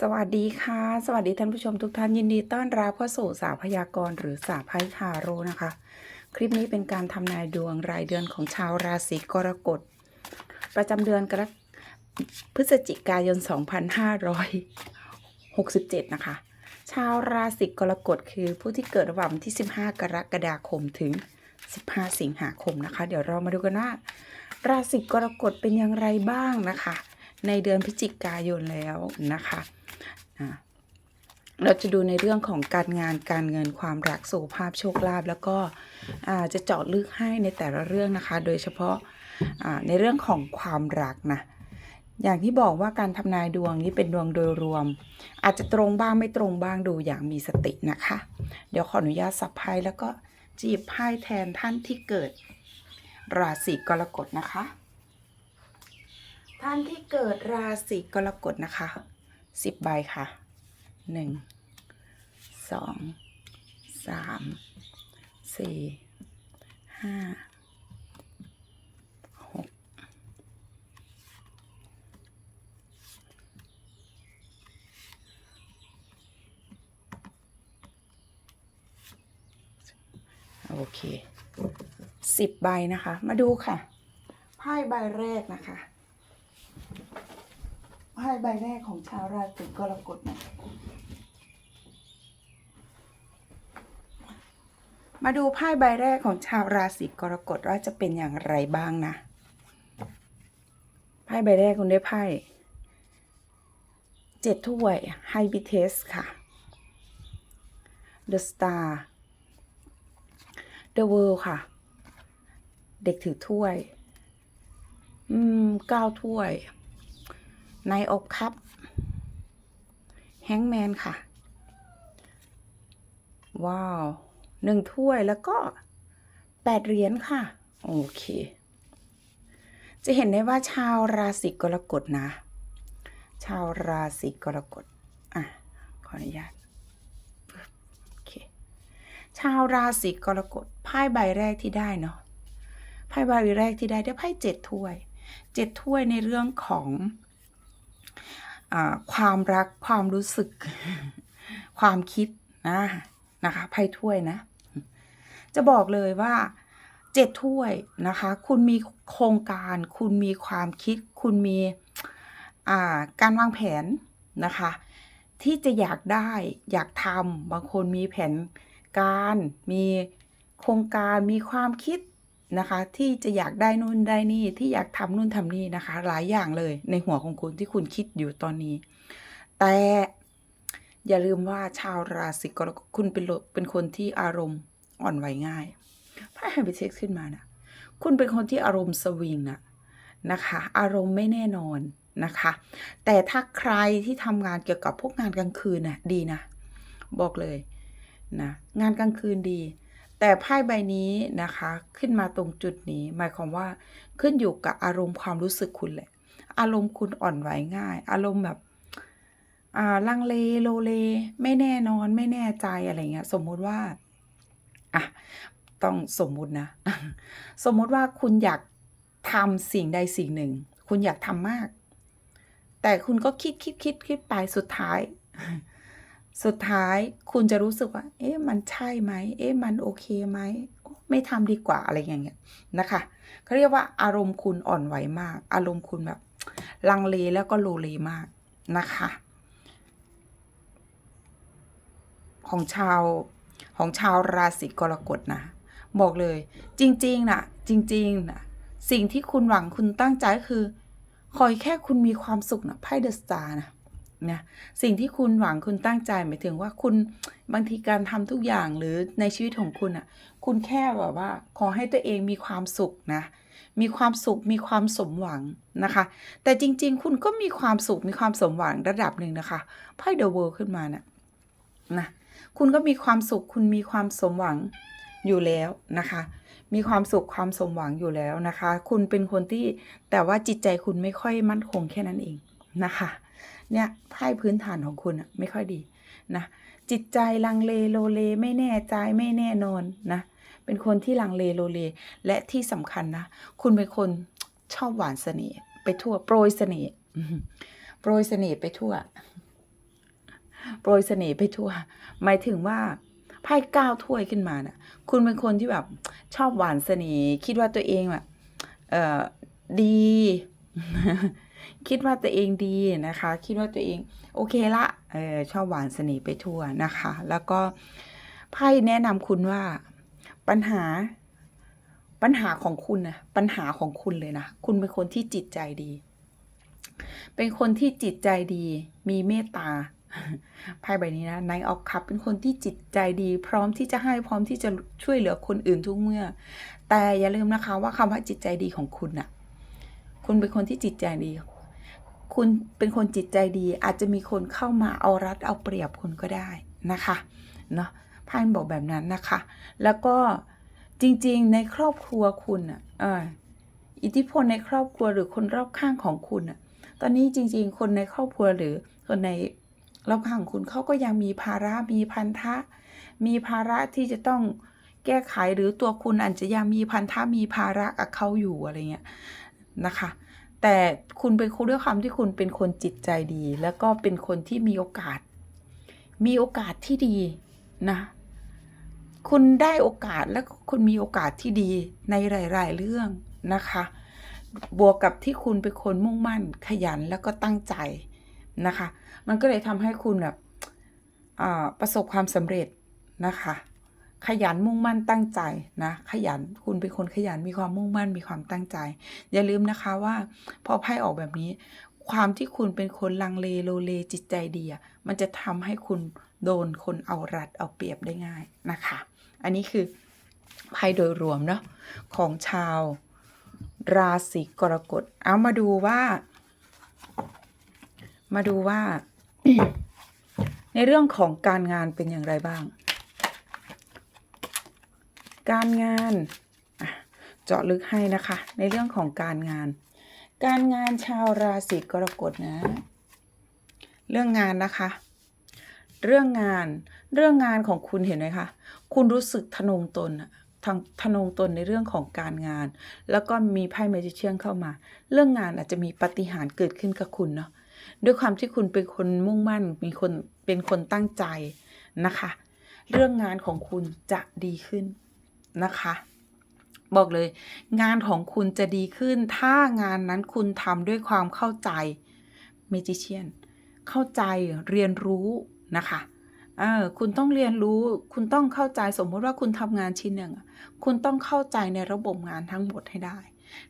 สวัสดีค่ะ สวัสดีท่านผู้ชมทุกท่านยินดีต้อนรับเข้าสู่สาพยากรณ์หรือสาไพ่ทาโร่นะคะ คลิปนี้เป็นการทำนายดวงรายเดือนของชาวราศีกรกฎ ประจำเดือนกรกพฤศจิกายน 2567 นะคะ ชาวราศีกรกฎคือผู้ที่เกิดระหว่างที่ 15 กรกฎาคมถึง 15 สิงหาคมนะคะ เดี๋ยวเรามาดูกันว่า ราศีกรกฎเป็นอย่างไรบ้างนะคะ ในเดือนพฤศจิกายนแล้วนะคะ เราจะดูในเรื่องของการงานการเงินความรักสุขภาพโชคลาภแล้วก็จะเจาะลึกให้ในแต่ละเรื่องนะคะ โดยเฉพาะในเรื่องของความรักนะอย่างที่บอกว่าการทำนายดวงนี้เป็นดวงโดยรวม อาจจะตรงบ้างไม่ตรงบ้างดูอย่างมีสตินะคะ เดี๋ยวขออนุญาตสับไพ่แล้วก็จีบไพ่แทนท่านที่เกิด ราศีกรกฎนะคะ ท่านที่เกิดราศีกรกฎนะคะ สิบใบค่ะหนึ่งสองสามสี่ห้าหกโอเคสิบใบนะคะ มาดูค่ะไพ่ใบแรกนะคะ พ่ใบแรกของชาวราศีกรกฎนะมาดูไพ่ใบแรกของชาวราศีกรกฎว่าจะเป็นอย่างไรบ้างนะไพ่ใบแรกคุณได้ไพ่เจ็ดถ้วยไฮบิเทสค่ะ The Star The World ค่ะ เด็กถือถ้วย อืมเก้าถ้วย ในอบครับ แฮงแมนค่ะ ว้าวหนึ่งถ้วยแล้วก็แปดเหรียญค่ะ โอเค จะเห็นได้ว่าชาวราศีกรกฎนะ ชาวราศีกรกฎ อะ ขออนุญาตโอเค ชาวราศีกรกฎไพ่ใบแรกที่ได้เนาะไพ่ใบแรกที่ได้ได้ไพ่เจ็ดถ้วยเจ็ดถ้วยในเรื่องของ ความรักความรู้สึก ความคิดนะนะคะไพ่ถ้วยนะ จะบอกเลยว่าเจ็ดถ้วยนะคะ คุณมีโครงการ คุณมีความคิด คุณมีการวางแผนนะคะ ที่จะอยากได้อยากทำบางคนมีแผนการ มีโครงการมีความคิด นะคะ ที่จะอยากได้นู่นได้นี่ที่อยากทำนู่นทำนี่นะคะ หลายอย่างเลยในหัวของคุณที่คุณคิดอยู่ตอนนี้ แต่อย่าลืมว่าชาวราศีกรกฎคุณเป็นเป็นคนที่อารมณ์อ่อนไหวง่ายไพ่ไฮบิเซ็กขึ้นมานะคุณเป็นคนที่อารมณ์สวิงนะนะคะ อารมณ์ไม่แน่นอนนะคะ แต่ถ้าใครที่ทำงานเกี่ยวกับพวกงานกลางคืนน่ะดีนะ บอกเลยนะงานกลางคืนดี แต่ไพ่ใบนี้นะคะขึ้นมาตรงจุดนี้ หมายความว่าขึ้นอยู่กับอารมณ์ความรู้สึกคุณแหละ อารมณ์คุณอ่อนไหวง่าย อารมณ์แบบอ่าลังเลโลเล ไม่แน่นอนไม่แน่ใจอะไรเงี้ย สมมุติว่าอะต้องสมมุตินะ สมมุติว่าคุณอยากทำสิ่งใดสิ่งหนึ่ง คุณอยากทำมาก แต่คุณก็คิดคิดคิดคิดไปสุดท้าย สุดท้ายคุณจะรู้สึกว่า เอ๊ะมันใช่ไหม เอ๊ะมันโอเคไหม ไม่ทำดีกว่าอะไรอย่างเงี้ยนะคะเขาเรียกว่าอารมณ์คุณอ่อนไหวมาก อารมณ์คุณแบบ ลังเลแล้วก็โลเลมากนะคะ ของชาวของชาวราศีกรกฎนะ บอกเลย จริงๆนะจริงๆนะสิ่งที่คุณหวังคุณตั้งใจคือขอแค่คุณมีความสุขนะไพ่เดอะสตาร์นะ นะสิ่งที่คุณหวังคุณตั้งใจหมายถึงว่าคุณบางทีการทำทุกอย่างหรือในชีวิตของคุณอะคุณแค่แบบว่า ขอให้ตัวเองมีความสุขนะ มีความสุขมีความสมหวังนะคะ แต่จริง ๆ คุณก็มีความสุขมีความสมหวังระดับหนึ่งนะคะไพ่เดอะเวิลด์ขึ้นมาเนะนะคุณก็มีความสุขคุณมีความสมหวังอยู่แล้วนะคะ มีความสุขความสมหวังอยู่แล้วนะคะ คุณเป็นคนที่แต่ว่าจิตใจคุณไม่ค่อยมั่นคงแค่นั้นเองนะคะ เนี่ยไพ่พื้นฐานของคุณอะไม่ค่อยดีนะจิตใจลังเลโลเลไม่แน่ใจไม่แน่นอนนะเป็นคนที่ลังเลโลเล และที่สำคัญนะ คุณเป็นคนชอบหวานเสน่ห์ไปทั่วโปรยเสน่ห์โปรยเสน่ห์ไปทั่ว โปรยเสน่ห์ไปทั่ว หมายถึงว่าไพ่ก้าวถ้วยขึ้นมาน่ะ คุณเป็นคนที่แบบชอบหวานเสน่ห์คิดว่าตัวเองแบบเอ่อดี คิดว่าตัวเองดีนะคะ คิดว่าตัวเองโอเคละเออชอบหวานเสน่ห์ไปทั่วนะคะ แล้วก็ไพ่แนะนำคุณว่าปัญหาปัญหาของคุณนะปัญหาของคุณเลยนะคุณเป็นคนที่จิตใจดี เป็นคนที่จิตใจดี มีเมตตาไพ่ใบนี้นะในออกคับเป็นคนที่จิตใจดี พร้อมที่จะให้พร้อมที่จะช่วยเหลือคนอื่นทุกเมื่อ แต่อย่าลืมนะคะว่าคำว่าจิตใจดีของคุณน่ะ คุณเป็นคนที่จิตใจดี คุณเป็นคนจิตใจดี อาจจะมีคนเข้ามาเอารัดเอาเปรียบคุณก็ได้นะคะเนาะไพ่บอกแบบนั้นนะคะ แล้วก็จริงๆในครอบครัวคุณอะอิทธิพลในครอบครัวหรือคนรอบข้างของคุณอะ ตอนนี้จริง ๆ คนในครอบครัวหรือคนในรอบข้างคุณเขาก็ยังมีภาระมีพันธะ มีภาระที่จะต้องแก้ไขหรือตัวคุณอาจจะยังมีพันธะมีภาระกับเขาอยู่อะไรเงี้ยนะคะ แต่คุณเป็นคนด้วยความที่คุณเป็นคนจิตใจดี แล้วก็เป็นคนที่มีโอกาส มีโอกาสที่ดีนะ คุณได้โอกาสและคุณมีโอกาสที่ดีในหลาย ๆ เรื่องนะคะ บวกกับที่คุณเป็นคนมุ่งมั่นขยันแล้วก็ตั้งใจนะคะ มันก็เลยทำให้คุณแบบประสบความสำเร็จนะคะ ขยันมุ่งมั่นตั้งใจนะ ขยันคุณเป็นคนขยันมีความมุ่งมั่นมีความตั้งใจ อย่าลืมนะคะว่า พอไพ่ออกแบบนี้ ความที่คุณเป็นคนลังเลโลเลจิตใจดีอะมันจะทำให้คุณโดนคนเอารัดเอาเปรียบได้ง่ายนะคะ อันนี้คือไพ่โดยรวมเนาะของชาวราศีกรกฎเอามาดูว่า มาดูว่า ในเรื่องของการงานเป็นอย่างไรบ้าง การงานเจาะลึกให้นะคะ ในเรื่องของการงาน การงานชาวราศีกรกฎนะ เรื่องงานนะคะ เรื่องงานเรื่องงานของคุณเห็นไหมคะคุณรู้สึกทะนงตนทางทะนงตนในเรื่องของการงาน แล้วก็มีไพ่เมจิเชียนเข้ามา เรื่องงานอาจจะมีปาฏิหารย์เกิดขึ้นกับคุณเนาะด้วยความที่คุณเป็นคนมุ่งมั่นมีคนเป็นคนตั้งใจนะคะ เรื่องงานของคุณจะดีขึ้น นะคะ บอกเลย งานของคุณจะดีขึ้น ถ้างานนั้นคุณทำด้วยความเข้าใจเมจิเชียนเข้าใจเรียนรู้นะคะเออคุณต้องเรียนรู้ คุณต้องเข้าใจสมมติว่าคุณทำงานชิ้นหนึ่งคุณต้องเข้าใจในระบบงานทั้งหมดให้ได้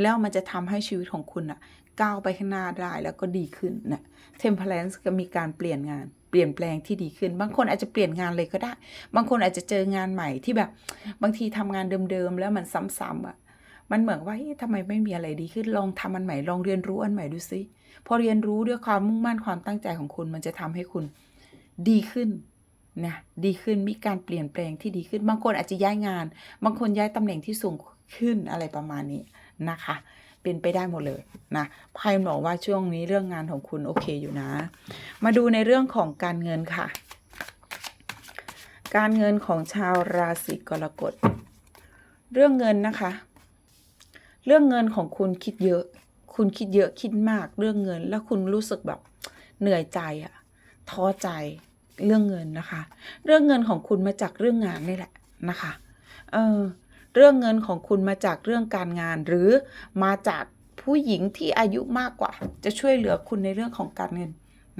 แล้วมันจะทำให้ชีวิตของคุณอะก้าวไปข้างหน้าได้แล้วก็ดีขึ้นนะเทมเพลนส์ก็มีการเปลี่ยนงาน เปลี่ยนแปลงที่ดีขึ้น บางคนอาจจะเปลี่ยนงานเลยก็ได้ บางคนอาจจะเจองานใหม่ที่แบบ บางทีทำงานเดิมๆแล้วมันซ้ำๆอะมันเหมือนว่าเฮ้ยทำไมไม่มีอะไรดีขึ้น ลองทำอันใหม่ ลองเรียนรู้อันใหม่ดูซิพอเรียนรู้ด้วยความมุ่งมั่นความตั้งใจของคุณ มันจะทำให้คุณดีขึ้นนะดีขึ้นมีการเปลี่ยนแปลงที่ดีขึ้น บางคนอาจจะย้ายงาน บางคนย้ายตำแหน่งที่สูงขึ้นอะไรประมาณนี้นะคะ เป็นไปได้หมดเลยนะไพ่บอกว่าช่วงนี้เรื่องงานของคุณโอเคอยู่นะ มาดูในเรื่องของการเงินค่ะ การเงินของชาวราศีกรกฎ เรื่องเงินนะคะ เรื่องเงินของคุณคิดเยอะ คุณคิดเยอะคิดมากเรื่องเงิน แล้วคุณรู้สึกแบบเหนื่อยใจอะท้อใจเรื่องเงินนะคะ เรื่องเงินของคุณมาจากเรื่องงานนี่แหละนะคะ เออ เรื่องเงินของคุณมาจากเรื่องการงาน หรือมาจากผู้หญิงที่อายุมากกว่า จะช่วยเหลือคุณในเรื่องของการเงิน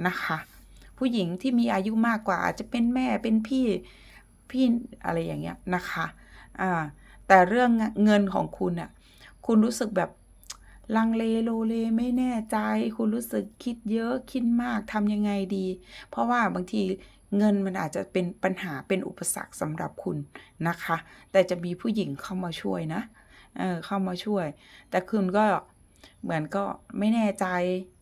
นะคะ ผู้หญิงที่มีอายุมากกว่าอาจจะเป็นแม่เป็นพี่พี่อะไรอย่างเงี้ยนะคะอ่าแต่เรื่องเงินของคุณอะคุณรู้สึกแบบลังเลโลเลไม่แน่ใจ คุณรู้สึกคิดเยอะคิดมากทำยังไงดี เพราะว่าบางที เงินมันอาจจะเป็นปัญหาเป็นอุปสรรคสำหรับคุณนะคะ แต่จะมีผู้หญิงเข้ามาช่วยนะ เออเข้ามาช่วย แต่คุณก็เหมือนก็ไม่แน่ใจ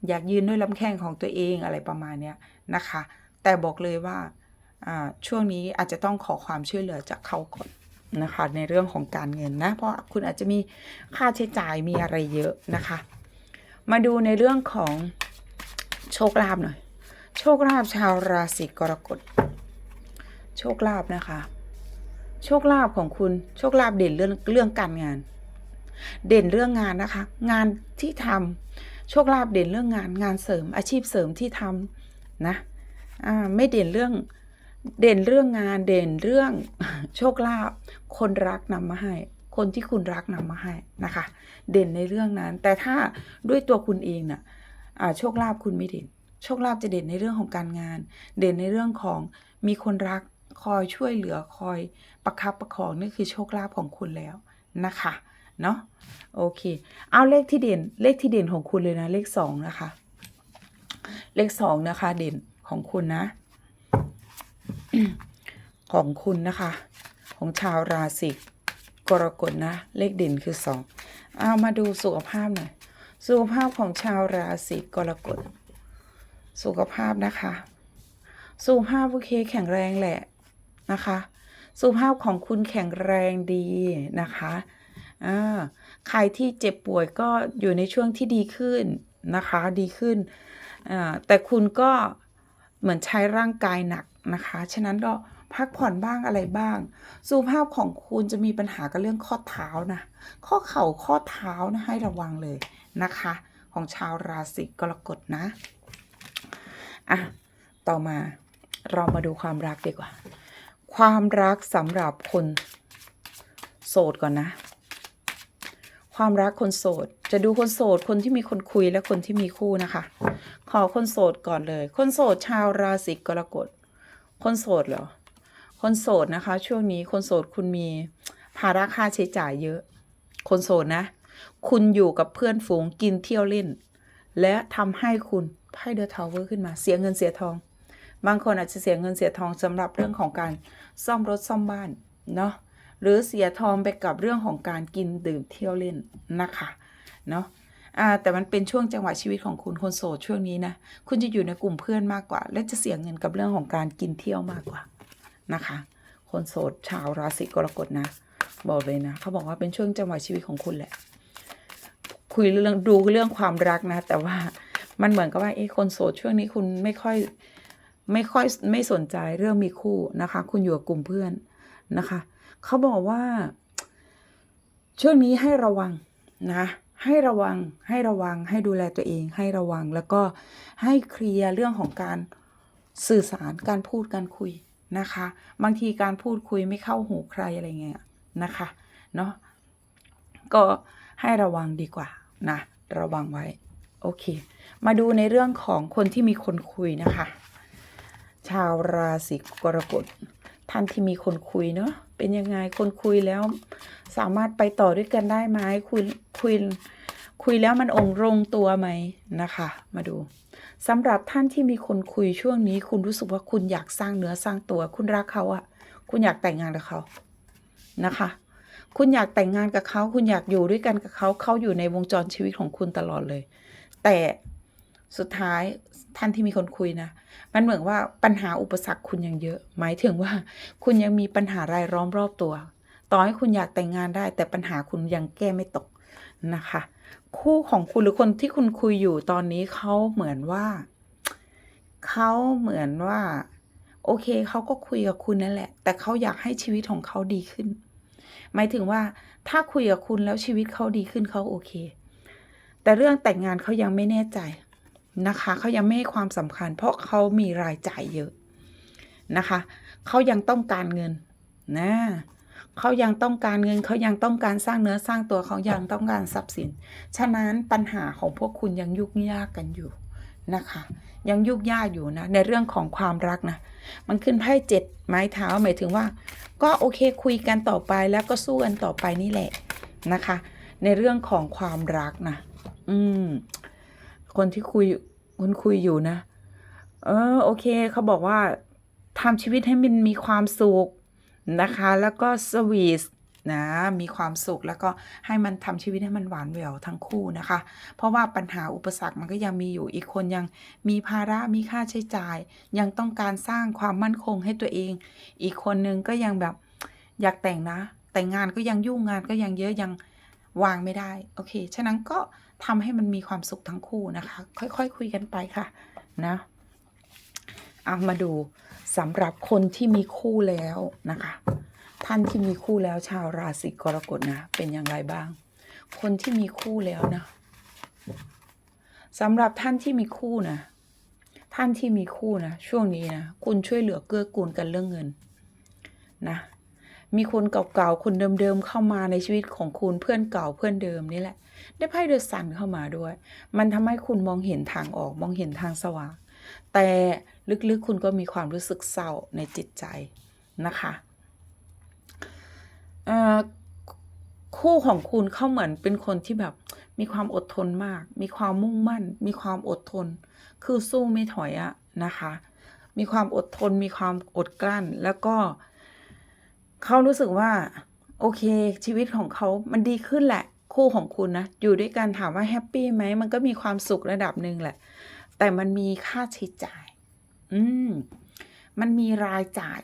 อยากยืนด้วยลำแข้งของตัวเองอะไรประมาณเนี้ยนะคะ แต่บอกเลยว่าอ่าช่วงนี้อาจจะต้องขอความช่วยเหลือจากเขาก่อนนะคะ ในเรื่องของการเงินนะ เพราะคุณอาจจะมีค่าใช้จ่ายมีอะไรเยอะนะคะ มาดูในเรื่องของโชคลาภหน่อย โชคลาภชาวราศีกรกฎ โชคลาภนะคะ โชคลาภของคุณโชคลาภเด่นเรื่องเรื่องการงาน เด่นเรื่องงานนะคะ งานที่ทำโชคลาภเด่นเรื่องงานงานเสริมอาชีพเสริมที่ทำนะอ่าไม่เด่นเรื่องเด่นเรื่องงานเด่นเรื่องโชคลาภคนรักนำมาให้ คนที่คุณรักนำมาให้นะคะ เด่นในเรื่องนั้น แต่ถ้าด้วยตัวคุณเองน่ะอ่าโชคลาภคุณไม่เด่น โชคลาภจะเด่นในเรื่องของการงาน เด่นในเรื่องของมีคนรักคอยช่วยเหลือคอยประคับประคองนี่คือโชคลาภของคุณแล้วนะคะเนาะโอเค เอาเลขที่เด่นเลขที่เด่นของคุณเลยนะ เลขสองนะคะ เลขสองนะคะเด่นของคุณนะ ของคุณนะคะ ของชาวราศีกรกฎนะ เลขเด่นคือสองเอามาดูสุขภาพหน่อยสุขภาพของชาวราศีกรกฎ สุขภาพนะคะ สุขภาพโอเคแข็งแรงแหละนะคะ สุขภาพของคุณแข็งแรงดีนะคะอ่ใครที่เจ็บป่วยก็อยู่ในช่วงที่ดีขึ้นนะคะดีขึ้นอ่าแต่คุณก็เหมือนใช้ร่างกายหนักนะคะ ฉะนั้นก็พักผ่อนบ้างอะไรบ้าง สุขภาพของคุณจะมีปัญหากับเรื่องข้อเท้านะ ข้อเข่าข้อเท้านะให้ระวังเลยนะคะ ของชาวราศีกรกฎนะ อะต่อมาเรามาดูความรักดีกว่า ความรักสำหรับคนโสดก่อนนะ ความรักคนโสด จะดูคนโสดคนที่มีคนคุยและคนที่มีคู่นะคะ ขอคนโสดก่อนเลย คนโสดชาวราศีกรกฎ คนโสดเหรอ คนโสดนะคะ ช่วงนี้คนโสดคุณมีภาระค่าใช้จ่ายเยอะ คนโสดนะ คุณอยู่กับเพื่อนฝูงกินเที่ยวเล่น และทำให้คุณไพ่เดอะทาวเวอร์ขึ้นมาเสียเงินเสียทอง บางคนอาจจะเสียเงินเสียทองสำหรับเรื่องของการซ่อมรถซ่อมบ้านเนาะหรือเสียทองไปกับเรื่องของการกินดื่มเที่ยวเล่นนะคะเนาะแต่มันเป็นช่วงจังหวะชีวิตของคุณคนโสดช่วงนี้นะ คุณจะอยู่ในกลุ่มเพื่อนมากกว่า และจะเสียเงินกับเรื่องของการกินเที่ยวมากกว่านะคะ คนโสดชาวราศีกรกฎนะ บอกเลยนะเขาบอกว่าเป็นช่วงจังหวะชีวิตของคุณแหละ คุยเรื่องดูเรื่องความรักนะ แต่ว่ามันเหมือนกับว่าเอ้คนโสดช่วงนี้คุณไม่ค่อยไม่ค่อยไม่สนใจเรื่องมีคู่นะคะ คุณอยู่กับกลุ่มเพื่อนนะคะเขาบอกว่า ช่วงนี้ให้ระวังนะ ให้ระวังให้ระวังให้ดูแลตัวเอง ให้ระวังแล้วก็ให้เคลียร์เรื่องของการสื่อสารการพูดการคุยนะคะ บางทีการพูดคุยไม่เข้าหูใครอะไรเงี้ยนะคะเนาะก็ให้ระวังดีกว่า นะระวังไว้ โอเค มาดูในเรื่องของคนที่มีคนคุยนะคะ ชาวราศีกรกฎท่านที่มีคนคุยเนาะเป็นยังไงคนคุยแล้ว สามารถไปต่อด้วยกันได้ไหมคุยคุยคุยแล้วมันองค์ลงตัวไหมนะคะ มาดูสำหรับท่านที่มีคนคุยช่วงนี้ คุณรู้สึกว่าคุณอยากสร้างเนื้อสร้างตัว คุณรักเขาอะคุณอยากแต่งงานกับเขานะคะ คุณอยากแต่งงานกับเขาคุณอยากอยู่ด้วยกันกับเขาเขาอยู่ในวงจรชีวิตของคุณตลอดเลย แต่สุดท้ายท่านที่มีคนคุยนะ มันเหมือนว่าปัญหาอุปสรรคคุณยังเยอะ หมายถึงว่าคุณยังมีปัญหารายล้อมรอบตัว ต่อให้คุณอยากแต่งงานได้ แต่ปัญหาคุณยังแก้ไม่ตกนะคะ คู่ของคุณหรือคนที่คุณคุยอยู่ตอนนี้เขาเหมือนว่าเขาเหมือนว่า โอเคเขาก็คุยกับคุณนั่นแหละ แต่เขาอยากให้ชีวิตของเขาดีขึ้น หมายถึงว่าถ้าคุยกับคุณแล้วชีวิตเขาดีขึ้นเขาโอเค แต่เรื่องแต่งงานเขายังไม่แน่ใจนะคะเขายังไม่ให้ความสำคัญ เพราะเขามีรายจ่ายเยอะนะคะเขายังต้องการเงินนะเขายังต้องการเงินเขายังต้องการสร้างเนื้อสร้างตัวเขายังต้องการทรัพย์สิน ฉะนั้นปัญหาของพวกคุณยังยุ่งยากกันอยู่ นะคะ ยังยุ่งยากอยู่นะ ในเรื่องของความรักนะ มันขึ้นไพ่เจ็ดไม้เท้าหมายถึงว่า ก็โอเคคุยกันต่อไปแล้วก็สู้กันต่อไปนี่แหละนะคะ ในเรื่องของความรักนะอืมคนที่คุยคนคุยอยู่นะ เออโอเคเขาบอกว่าทำชีวิตให้มันมีความสุขนะคะ แล้วก็สวีท นะมีความสุขแล้วก็ให้มันทำชีวิตให้มันหวานแหววทั้งคู่นะคะ เพราะว่าปัญหาอุปสรรคมันก็ยังมีอยู่อีกคนยังมีภาระมีค่าใช้จ่าย ยังต้องการสร้างความมั่นคงให้ตัวเอง อีกคนนึงก็ยังแบบอยากแต่งนะ แต่งงานก็ยังยุ่งงานก็ยังเยอะยังวางไม่ได้ โอเค ฉะนั้นก็ทำให้มันมีความสุขทั้งคู่นะคะ ค่อยๆคคุยกันไปค่ะนะเอามาดูสำหรับคนที่มีคู่แล้วนะคะ ท่านที่มีคู่แล้วชาวราศีกรกฎนะ เป็นอย่างไรบ้าง คนที่มีคู่แล้วนะสำหรับท่านที่มีคู่นะ ท่านที่มีคู่นะ ช่วงนี้นะ คุณช่วยเหลือเกื้อกูลกันเรื่องเงินนะ มีคนเก่าๆ คนเดิมๆ เข้ามาในชีวิตของคุณเพื่อนเก่าเพื่อนเดิมนี่แหละ ได้ไพ่เดอะซันเข้ามาด้วย มันทำให้คุณมองเห็นทางออกมองเห็นทางสว่าง แต่ลึกๆ คุณก็มีความรู้สึกเศร้าในจิตใจนะคะ คู่ของคุณเขาเหมือนเป็นคนที่แบบมีความอดทนมาก มีความมุ่งมั่น มีความอดทน คือสู้ไม่ถอยอะนะคะ มีความอดทน มีความอดกลั้น แล้วก็เขารู้สึกว่า โอเค ชีวิตของเขามันดีขึ้นแหละ คู่ของคุณนะ อยู่ด้วยกันถามว่าแฮปปี้ไหม มันก็มีความสุขระดับหนึ่งแหละ แต่มันมีค่าใช้จ่าย อืม มันมีรายจ่าย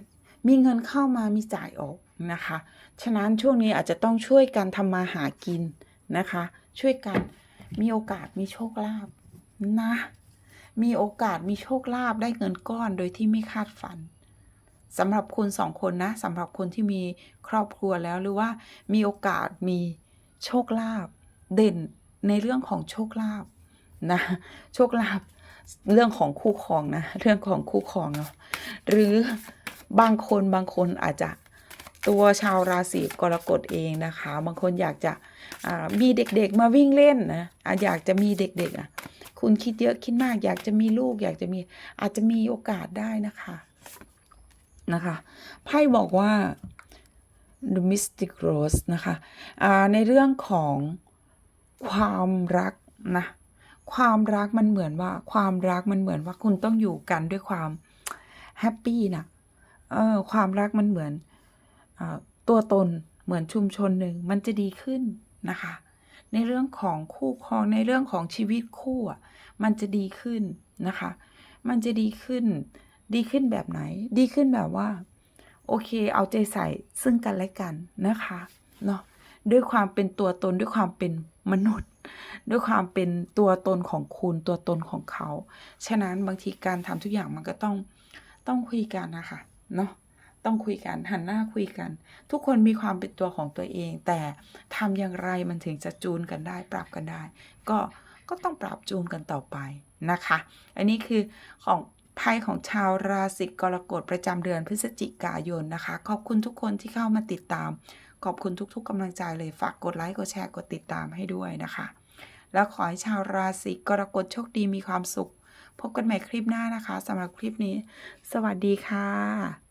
มีเงินเข้ามามีจ่ายออก นะคะ ฉะนั้นช่วงนี้อาจจะต้องช่วยกันทำมาหากินนะคะ ช่วยกันมีโอกาสมีโชคลาภนะ มีโอกาสมีโชคลาภได้เงินก้อนโดยที่ไม่คาดฝันสำหรับคุณสองคนนะสำหรับคนที่มีครอบครัวแล้วหรือว่ามีโอกาสมีโชคลาภเด่นในเรื่องของโชคลาภนะโชคลาภเรื่องของคู่ครองนะ เรื่องของคู่ครองเนาะหรือบางคนบางคนอาจจะ ตัวชาวราศีกรกฎเองนะคะ บางคนอยากจะมีเด็กๆมาวิ่งเล่นนะอะอยากจะมีเด็กๆอะคุณคิดเยอะคิดมาก อยากจะมีลูก อยากจะมีอาจจะมีโอกาสได้นะคะนะคะไพ่บอกว่า the mystic rose นะคะในเรื่องของความรักนะความรักมันเหมือนว่าความรักมันเหมือนว่าคุณต้องอยู่กันด้วยความแฮปปี้นะเออความรักมันเหมือน ตัวตนเหมือนชุมชนหนึ่งมันจะดีขึ้นนะคะ ในเรื่องของคู่ครองในเรื่องของชีวิตคู่อะมันจะดีขึ้นนะคะ มันจะดีขึ้น ดีขึ้นแบบไหน ดีขึ้นแบบว่า โอเคเอาใจใส่ซึ่งกันและกันนะคะเนาะด้วยความเป็นตัวตนด้วยความเป็นมนุษย์ ด้วยความเป็นตัวตนของคุณตัวตนของเขา ฉะนั้นบางทีการทำทุกอย่างมันก็ต้องต้องคุยกันนะคะเนาะ ต้องคุยกันหันหน้าคุยกัน ทุกคนมีความเป็นตัวของตัวเอง แต่ทำอย่างไรมันถึงจะจูนกันได้ ปรับกันได้ ก็ก็ต้องปรับจูนกันต่อไปนะคะ อันนี้คือของไพ่ของชาวราศีกรกฎประจำเดือนพฤศจิกายนนะคะ ขอบคุณทุกคนที่เข้ามาติดตาม ขอบคุณทุกๆกำลังใจเลยฝากกดไลค์กดแชร์กดติดตามให้ด้วยนะคะ แล้วขอให้ชาวราศีกรกฎโชคดีมีความสุข พบกันใหม่คลิปหน้านะคะสำหรับคลิปนี้ สวัสดีค่ะ